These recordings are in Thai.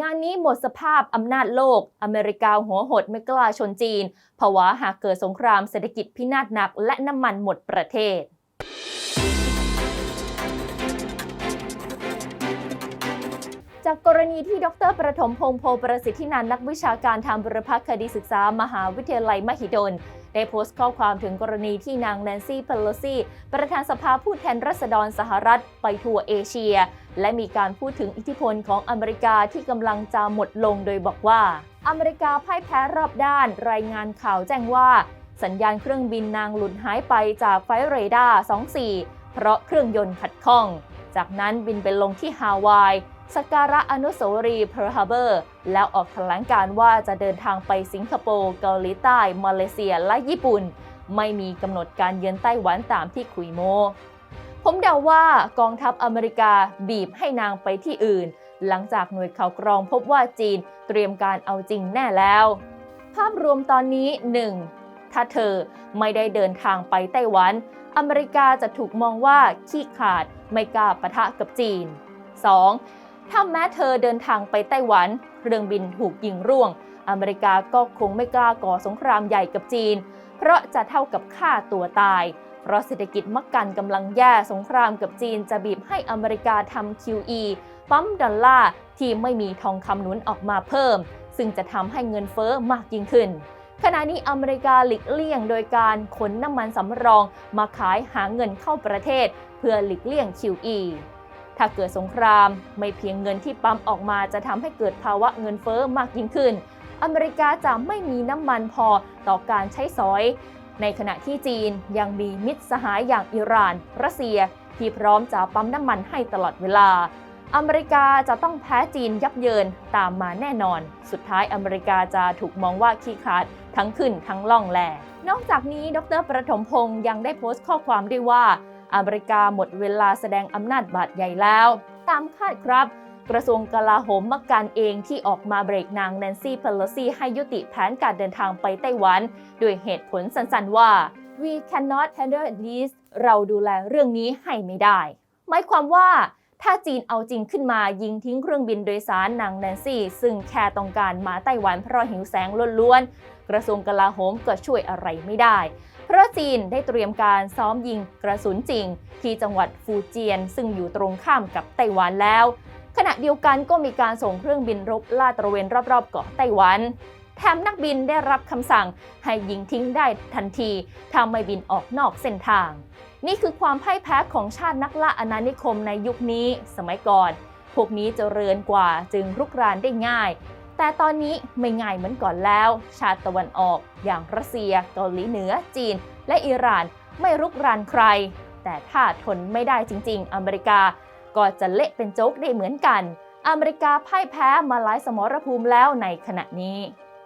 งานนี้หมดสภาพอำนาจโลก อเมริกาหัวหดไม่กล้าชนจีน ภาวะหากเกิดสงครามเศรษฐกิจพินาศหนักและน้ำมันหมดประเทศ จากกรณีที่ดรประถมพงโพประสิทธินันนักวิชาการทางบุรพคดีศึกษามหาวิทยาลัยมหิดล ได้โพสต์ข้อความถึงกรณีที่นางแนนซี่เพโลซีประธานสภาผู้แทนราษฎรสหรัฐไปทัวร์เอเชีย และมีการพูดถึงอิทธิพลของอเมริกาที่กำลังจะหมดลงโดยบอกว่า อเมริกาพ่ายแพ้รอบด้าน รายงานข่าวแจ้งว่า สัญญาณเครื่องบินนางหลุดหายไปจากไฟเรดาร์ 24 เพราะเครื่องยนต์ขัดข้อง จากนั้นบินไปลงที่ฮาวาย สกการะอนุสาวรีย์เพิร์ฮาร์เบอร์ แล้วออกแถลงการว่าจะเดินทางไปสิงคโปร์เกาหลีใต้ มาเลเซียและญี่ปุ่น ไม่มีกำหนดการเยือนไต้หวันตามที่คุยโม ผมเดาว่ากองทัพอเมริกาบีบให้นางไปที่อื่น หลังจากหน่วยข่าวกรองพบว่าจีนเตรียมการเอาจริงแน่แล้ว ภาพรวมตอนนี้ 1. ถ้าเธอไม่ได้เดินทางไปไต้หวัน อเมริกาจะถูกมองว่าขี้ขาดไม่กล้าปะทะกับจีน 2. ถ้าแม้เธอเดินทางไปไต้หวัน เครื่องบินถูกยิงร่วง อเมริกาก็คงไม่กล้าก่อสงครามใหญ่กับจีน เพราะจะเท่ากับฆ่าตัวตาย เพราะเศรษฐกิจมักกันกำลังแย่สงครามกับจีนจะบีบให้อเมริกาทำ QE ปั๊มดอลลาร์ที่ไม่มีทองคำหนุนออกมาเพิ่ม ซึ่งจะทำให้เงินเฟ้อมากยิ่งขึ้นขณะนี้อเมริกาหลีกเลี่ยงโดยการขนน้ำมันสำรองมาขายหาเงินเข้าประเทศ เพื่อหลีกเลี่ยง QE ถ้าเกิดสงคราม ไม่เพียงเงินที่ปั๊มออกมาจะทำให้เกิดภาวะเงินเฟ้อมากยิ่งขึ้น อเมริกาจะไม่มีน้ำมันพอต่อการใช้สอย ในขณะที่จีนยังมีมิตรสหายอย่างอิหร่าน รัสเซีย ที่พร้อมจะปั๊มน้ำมันให้ตลอดเวลา อเมริกาจะต้องแพ้จีนยับเยินตามมาแน่นอน สุดท้ายอเมริกาจะถูกมองว่าขี้ขาดทั้งขึ้นทั้งล่องแลนอกจากนี้ ดร ประถมพงศ์ยังได้โพสต์ข้อความด้วยว่า อเมริกาหมดเวลาแสดงอำนาจบาดใหญ่แล้ว ตามคาดครับ กระทรวงกลาโหมมักการเองที่ออกมาเบรกนางแนนซี่เพโลซีให้ยุติแผนการเดินทางไปไต้หวัน ด้วยเหตุผลสั้นๆว่า we cannot handle this เราดูแลเรื่องนี้ให้ไม่ได้ หมายความว่าถ้าจีนเอาจริงขึ้นมายิงทิ้งเครื่องบินโดยสารนางแนนซี่ ซึ่งแค่ต้องการมาไต้หวันเพราะหิวแสงล้วนๆ กระทรวงกลาโหมก็ช่วยอะไรไม่ได้ เพราะจีนได้เตรียมการซ้อมยิงกระสุนจริง ที่จังหวัดฟูเจียน ซึ่งอยู่ตรงข้ามกับไต้หวันแล้ว ขณะเดียวกันก็มีการส่งเครื่องบินรบลาดตระเวนรอบๆเกาะไต้หวันแถมนักบินได้รับคำสั่งให้ยิงทิ้งได้ทันทีถ้าไม่บินออกนอกเส้นทาง นี่คือความพ่ายแพ้ของชาตินักล่าอาณานิคมในยุคนี้ สมัยก่อน พวกนี้เจริญกว่าจึงรุกรานได้ง่าย แต่ตอนนี้ไม่ง่ายเหมือนก่อนแล้ว ชาติตะวันออก อย่างรัสเซีย เกาหลีเหนือ จีน และอิหร่านไม่รุกรานใคร แต่ถ้าทนไม่ได้จริง ๆ อเมริกา ก็จะเละเป็นโจ๊กได้เหมือนกัน อเมริกาพ่ายแพ้มาหลายสมรภูมิแล้วในขณะนี้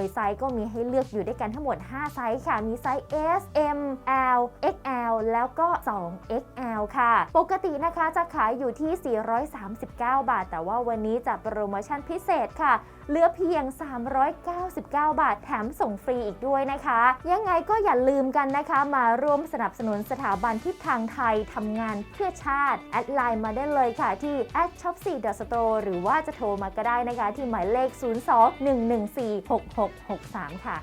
ยไซส์ก็มีให้เลือกอยู่ด้วยกันทั้งหมด 5 ไซส์ค่ะ มีไซส์ S M L XL แล้วก็ 2XL ค่ะ ปกตินะคะจะขายอยู่ที่ 439 บาท แต่ว่าวันนี้จะโปรโมชั่นพิเศษค่ะ เหลือเพียง 399 บาท แถมส่งฟรีอีกด้วยนะคะ ยังไงก็อย่าลืมกันนะคะ มาร่วมสนับสนุนสถาบันทิศทางไทยทำงานเพื่อชาติ แอดไลน์มาได้เลยค่ะที่ s h o p 4 store หรือว่าจะโทรมาก็ได้นะคะ ที่หมายเลข 0211466 663 ค่ะ